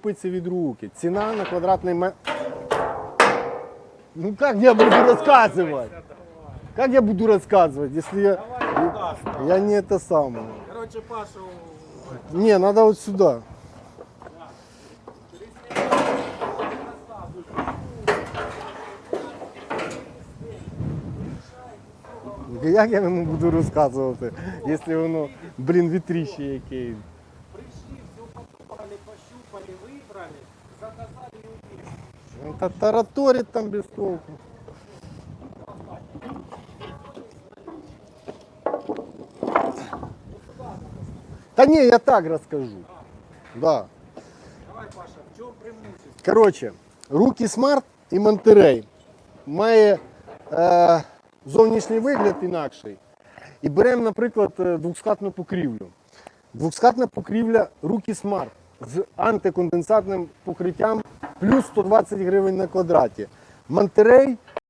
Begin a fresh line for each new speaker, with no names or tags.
купиться від руки. Ціна на квадратний метр. Ну как я буду рассказывать? Как я буду рассказывать, если я, я не это самое?
Короче, Пашу,
Не, надо вот сюда. Як я йому буду розказувати, якщо воно, блін, вітріще яке.
пришли, все попали, пощупали, выбрали, заказали и убили.
Ну, Та тараторить там без толку. Та ні, я так розкажу. Да.
Давай, Паша, в чем преимущество?
Коротше, руки смарт і Монтерей має е, зовнішній вигляд інакший. І беремо, наприклад, е, двохскатну покрівлю. Двохскатна покрівля руки смарт з антиконденсатним покриттям плюс 120 гривень на квадраті. Монтерей